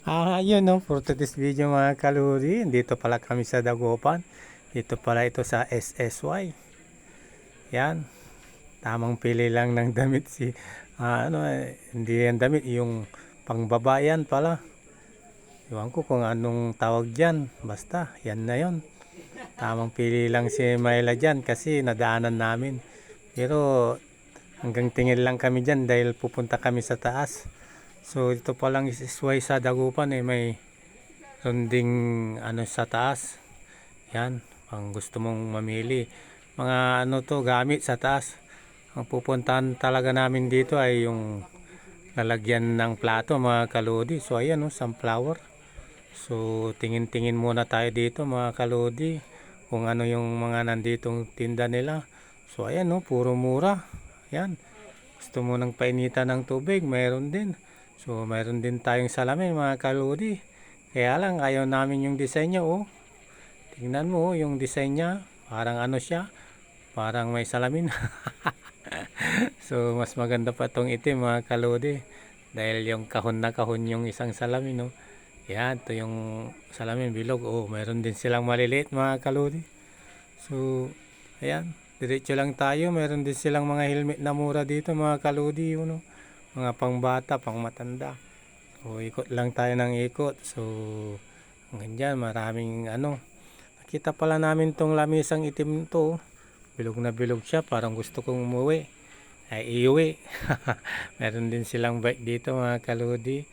Ah, yun no, for today's video mga kaluri, dito pala kami sa Dagupan. Dito pala ito sa SSY. Yan. Tamang pili lang ng damit si ah, ano eh, hindi yan damit yung pangbabayan pala. Iwan ko kung anong tawag diyan. Basta, yan na yon. Tamang pili lang si Mayla dyan kasi nadaanan namin. Pero hanggang tingin lang kami dyan dahil pupunta kami sa taas. So ito pa lang isway sa Dagupan eh may runding ano sa taas. Yan, ang gusto mong mamili. Mga ano to gamit sa taas. Ang pupuntahan talaga namin dito ay yung lalagyan ng plato mga kalodi. So ayan oh, sunflower. So tingin-tingin muna tayo dito mga kalodi kung ano yung mga nanditong tinda nila. So ayan oh, puro mura. Yan. Gusto mo ng painitan ng tubig, mayroon din. So, mayroon din tayong salamin mga kaludi. Kaya lang, ayaw namin yung design niya, oh. Tingnan mo, oh, yung design niya. Parang ano siya. Parang may salamin. so, mas maganda pa tong itim mga kaludi. Dahil yung kahon na kahon yung isang salamin, oh. Yan, to yung salamin bilog. Oh, mayroon din silang maliliit mga kaludi. So, ayan. Diretso lang tayo. Mayroon din silang mga helmet na mura dito mga kaludi, yun, oh mga pangbata, pangmatanda. So, ikot lang tayo ng ikot. So, hanggang dyan, maraming ano. Nakita pala namin tong lamisang itim to. Bilog na bilog siya, parang gusto kong umuwi. Ay, iuwi. Meron din silang bike dito, mga kaludi.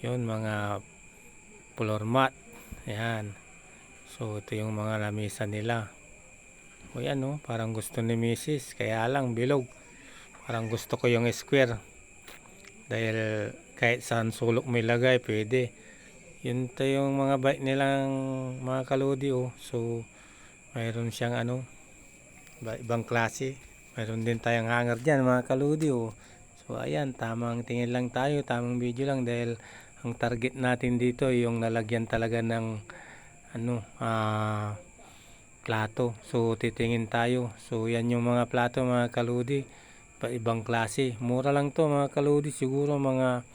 Yun, mga floor mat. Ayan. So, ito yung mga lamisa nila. O yan, no? parang gusto ni Mrs. Kaya lang, bilog. Parang gusto ko yung square dahil kahit saan sulok may lagay pwede. Yun to yung mga bike nilang mga kalodi oh. So mayroon siyang ano iba- ibang klase. Mayroon din tayong hanger dyan mga kalodi oh. So ayan tamang tingin lang tayo tamang video lang. Dahil ang target natin dito yung nalagyan talaga ng ano ah plato. So titingin tayo. So yan yung mga plato mga kalodi pa ibang klase. Mura lang to mga kalodi. Siguro mga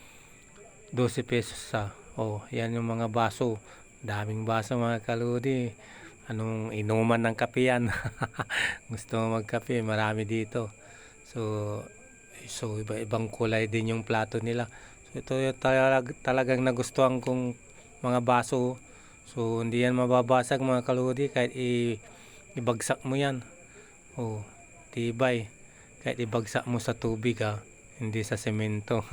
12 pesos sa. Oh, yan yung mga baso. Daming baso mga kalodi. Anong inuman ng kape yan. Gusto mo magkape, marami dito. So, so iba-ibang kulay din yung plato nila. So, ito yung talag, talagang nagustuhan kong mga baso. So, hindi yan mababasag mga kalodi kahit i, ibagsak mo yan. Oh, tibay kahit ibagsak mo sa tubig ha hindi sa semento.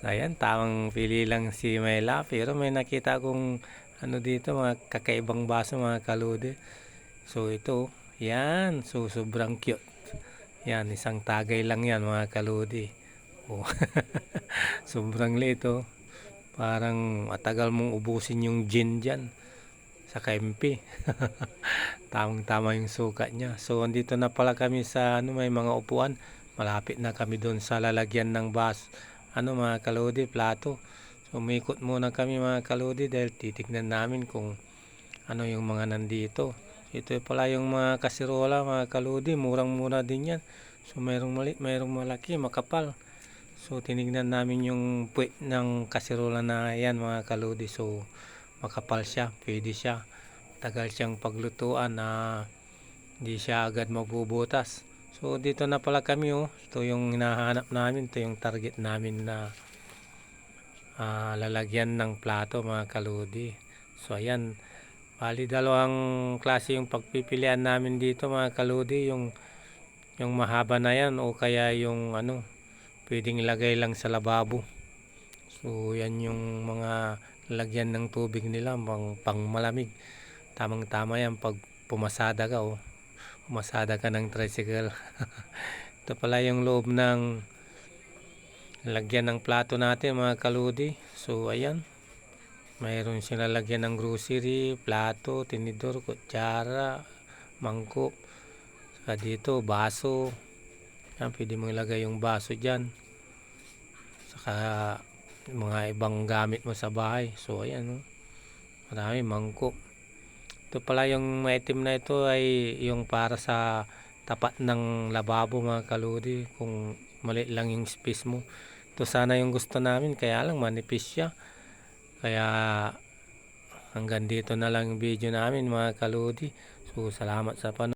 So, ayan tamang pili lang si Mela pero may nakita akong ano dito mga kakaibang baso mga kalode. So ito yan so sobrang cute. Yan isang tagay lang yan mga kalode. Oh. sobrang lito parang matagal mong ubusin yung gin dyan sa KMP. Tamang tama yung sukat niya. So andito na pala kami sa ano may mga upuan. Malapit na kami doon sa lalagyan ng bus. Ano mga kalodi, plato. So umikot muna kami mga kalodi dahil titignan namin kung ano yung mga nandito. Ito pala yung mga kasirola mga kalodi. Murang mura din yan. So mayroong maliit, mayroong malaki, makapal. So tinignan namin yung puwet ng kasirola na yan mga kalodi. So makapal siya, pwede siya. Tagal siyang paglutuan na hindi siya agad magbubutas. So dito na pala kami oh. Ito yung hinahanap namin, ito yung target namin na uh, lalagyan ng plato mga kaludi. So ayan, bali dalawang klase yung pagpipilian namin dito mga kaludi, yung yung mahaba na yan o kaya yung ano, pwedeng ilagay lang sa lababo. So yan yung mga lagyan ng tubig nila pang, pang malamig. Tamang tama yan pag pumasada ka o oh. pumasada ka ng tricycle. Ito pala yung loob ng lagyan ng plato natin mga kaludi. So ayan. Mayroon siyang lalagyan ng grocery plato, tinidor, kutsara mangkok. Saka dito baso. Yan, pwede mo ilagay yung baso dyan. Saka mga ibang gamit mo sa bahay so ayan oh. marami mangkok ito pala yung maitim na ito ay yung para sa tapat ng lababo mga kaludi kung mali lang yung space mo Ito sana yung gusto namin, kaya lang manipis siya. Kaya hanggang dito na lang yung video namin mga kaludi. So salamat sa panonood.